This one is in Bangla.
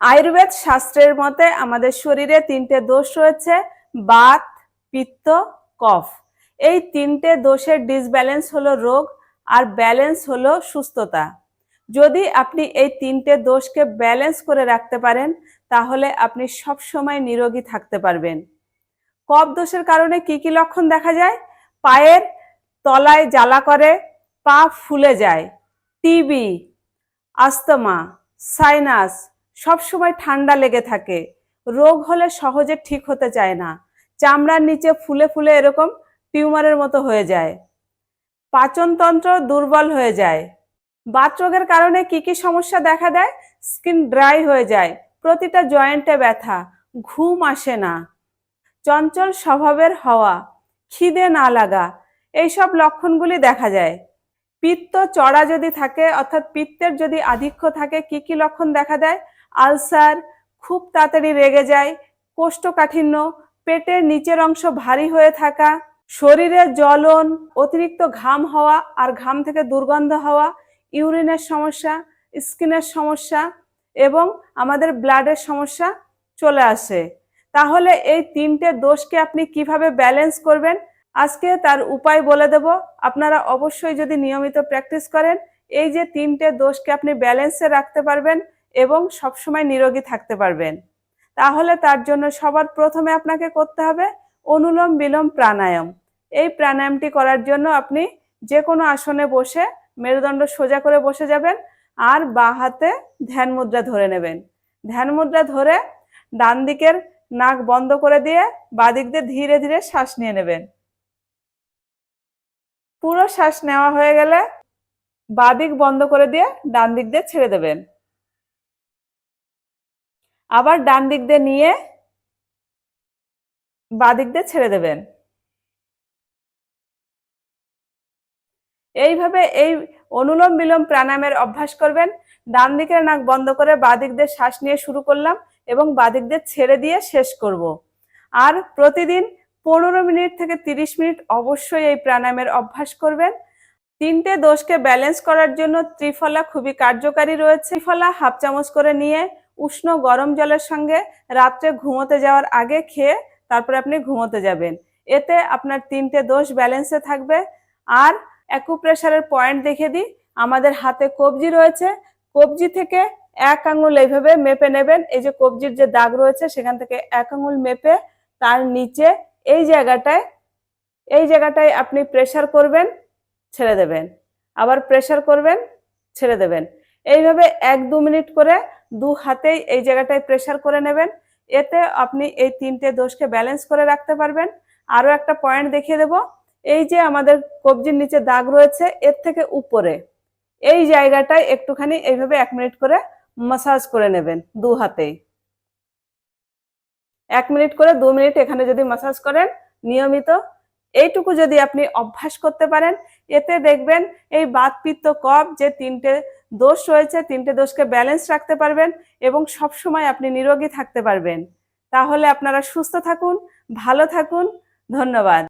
আয়ুর্বেদ শাস্ত্রের মতে আমাদের শরীরে তিনটে দোষ রয়েছে, বাত, পিত্ত, কফ। এই তিনটে দোষের ডিসব্যালেন্স হলো রোগ আর ব্যালেন্স হলো সুস্থতা। যদি আপনি এই তিনটে দোষকে ব্যালেন্স করে রাখতে পারেন, তাহলে আপনি সব সময় নিরোগী থাকতে পারবেন। কফ দোষের কারণে কি কি লক্ষণ দেখা যায়? পায়ের তলায় জ্বালা করে, পা ফুলে যায় টিবি আস্তমা সাইনাস সবসময় ঠান্ডা লেগে থাকে। রোগ হলে সহজে ঠিক হতে চায় না। চামড়ার নিচে ফুলে ফুলে এরকম টিউমারের মতো হয়ে যায়। পাচনতন্ত্র দুর্বল হয়ে যায়। বাতরোগের কারণে কি কি সমস্যা দেখা দেয়? স্কিন ড্রাই হয়ে যায়। প্রতিটা জয়েন্টে ব্যথা। ঘুম আসে না। চঞ্চল স্বভাবের হওয়া। খিদে না লাগা। এইসব লক্ষণগুলি দেখা যায়। পিত্ত চড়া যদি থাকে, অর্থাৎ পিত্তের যদি আধিক্য থাকে, কি কি লক্ষণ দেখা দেয়? আলসার খুব তাড়াতাড়ি রেগে যায়। কোষ্ঠকাঠিন্য, পেটের নিচের অংশ ভারী হয়ে থাকা, শরীরে জ্বলন, অতিরিক্ত ঘাম হওয়া আর ঘাম থেকে দুর্গন্ধ হওয়া, ইউরিনের সমস্যা, স্কিনের সমস্যা এবং আমাদের ব্লাডের সমস্যা চলে আসে। তাহলে এই তিনটে দোষকে আপনি কীভাবে ব্যালেন্স করবেন? আজকে তার উপায় বলে দেব। আপনারা অবশ্যই যদি নিয়মিত প্র্যাকটিস করেন, এই যে তিনটে দোষকে আপনি ব্যালেন্সে রাখতে পারবেন এবং সবসময় নিরোগী থাকতে পারবেন। তাহলে তার জন্য সবার প্রথমে আপনাকে করতে হবে অনুলোম বিলোম প্রাণায়াম। এই প্রাণায়ামটি করার জন্য আপনি যে কোনো আসনে বসে মেরুদণ্ড সোজা করে বসে যাবেন আর বা হাতে ধ্যান মুদ্রা ধরে নেবেন। ধ্যান মুদ্রা ধরে ডান দিকের নাক বন্ধ করে দিয়ে বাঁ দিক দিয়ে ধীরে ধীরে শ্বাস নিয়ে নেবেন। পুরো শ্বাস নেওয়া হয়ে গেলে বাঁ দিক বন্ধ করে দিয়ে ডান দিক দিয়ে ছেড়ে দেবেন। আবার ডান দিক দিয়ে নিয়ে বাঁ দিক দিয়ে ছেড়ে দেবেন। এইভাবে এই অনুলোম বিলোম প্রাণায়ামের অভ্যাস করবেন। ডান দিকের নাক বন্ধ করে বাঁ দিক দিয়ে শ্বাস নিয়ে শুরু করলাম এবং বাঁ দিক দিয়ে ছেড়ে দিয়ে শেষ করব। আর প্রতিদিন পনেরো মিনিট থেকে তিরিশ মিনিট অবশ্যই এই প্রাণায়ামের অভ্যাস করবেন। তিনটে দোষকে ব্যালেন্স করার জন্য ত্রিফলা খুবই কার্যকারী রয়েছে। ত্রিফলা হাফ চামচ করে নিয়ে উষ্ণ গরম জলের সঙ্গে রাত্রে ঘুমোতে যাওয়ার আগে খেয়ে তারপরে আপনি ঘুমোতে যাবেন। এতে আপনার তিনটে দোষ ব্যালেন্সে থাকবে। আর অ্যাকুপ্রেশারের পয়েন্ট দেখে দিই। আমাদের হাতে কবজি রয়েছে। কবজি থেকে এক আঙুল এইভাবে মেপে নেবেন। এই যে কবজির যে দাগ রয়েছে, সেখান থেকে এক আঙুল মেপে তার নিচে এই জায়গাটায় এই জায়গাটায় আপনি প্রেশার করবেন, ছেড়ে দেবেন। আবার প্রেশার করবেন, ছেড়ে দেবেন। এইভাবে এক দু মিনিট করে দু হাতেই এই জায়গাটায় প্রেশার করে নেবেন। এতে আপনি এই তিনটে দোষকে ব্যালেন্স করে রাখতে পারবেন। আরও একটা পয়েন্ট দেখিয়ে দেব। এই যে আমাদের কবজির নিচে দাগ রয়েছে, এর থেকে উপরে। এই জায়গাটায় একটুখানি এইভাবে এক মিনিট করে মাসাজ করে নেবেন দু হাতেই। এক মিনিট করে দু মিনিট এখানে যদি মাসাজ করেন, নিয়মিত। এইটুকু যদি আপনি অভ্যাস করতে পারেন, এতে দেখবেন এই বাত পিত্ত কফ যে তিনটে দোষ রয়েছে, তিনটে দোষকে ব্যালেন্স রাখতে পারবেন এবং সব সময় আপনি নিরোগী থাকতে পারবেন। তাহলে আপনারা সুস্থ থাকুন, ভালো থাকুন, ধন্যবাদ।